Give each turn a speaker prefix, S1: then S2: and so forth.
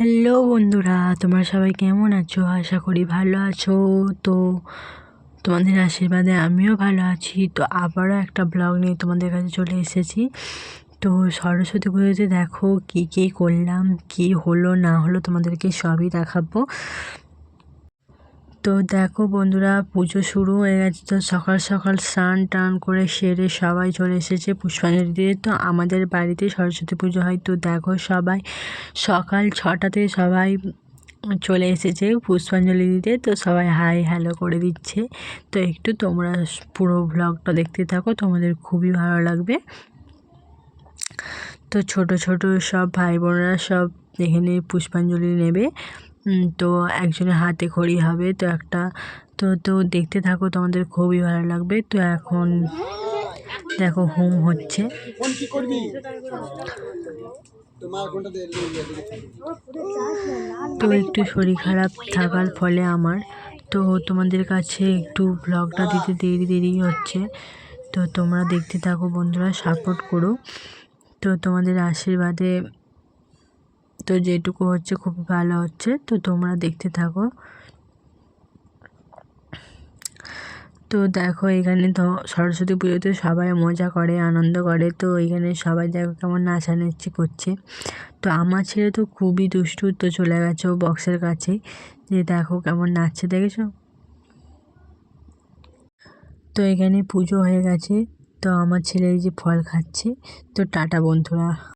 S1: Hello বন্ধুরা, তোমরা সবাই কেমন আছো? আশা করি ভালো আছো। তো তোমাদের আশীর্বাদে আমিও ভালো আছি। তো আবারও একটা ব্লগ নিয়ে তোমাদের কাছে চলে এসেছি। তো সরস্বতী পুজোতে দেখো কী কী করলাম, কী হলো, না হলো তোমাদেরকে সবই দেখাবো। তো দেখো বন্ধুরা, পুজো শুরু হয়ে গেছে তো সকাল সকাল স্নান টান করে সেরে সবাই চলে এসেছে পুষ্পাঞ্জলি দিয়ে। তো আমাদের বাড়িতে সরস্বতী পুজো হয়। তো দেখো সবাই, সকাল ছটাতে সবাই চলে এসেছে পুষ্পাঞ্জলি দিতে। তো সবাই হাই হ্যালো করে দিচ্ছে। তো একটু তোমরা পুরো ব্লগটা দেখতে থাকো, তোমাদের খুবই ভালো লাগবে। তো ছোট ছোট সব ভাই বোনেরা সব এখানে পুষ্পাঞ্জলি নেবে। তো একজনের হাতে খড়ি হবে তো একটা তো তো দেখতে থাকো তোমাদের খুবই ভালো লাগবে। তো এখন দেখো হোম হচ্ছে। তো একটু শরীর খারাপ থাকার ফলে আমার তো তোমাদের কাছে একটু ব্লগটা দিতে দেরি দেরি হচ্ছে। তো তোমরা দেখতে থাকো বন্ধুরা সাপোর্ট করো। তো তোমাদের আশীর্বাদে তো যেটুকু হচ্ছে খুব ভালো হচ্ছে, তো তোমরা দেখতে থাকো। তো দেখো এখানে তো সরস্বতী পুজোতে সবাই মজা করে, আনন্দ করে, তো এখানে সবাই দেখো কেমন নাচানাচি করছে। তো আমার ছেলে তো খুবই দুষ্টু, তো চলে গেছে ও বক্সের কাছে যে দেখো কেমন নাচছে, দেখেছ? তো এখানে পুজো হয়ে গেছে, তো আমার ছেলে এই যে ফল খাচ্ছে। তো টাটা বন্ধুরা।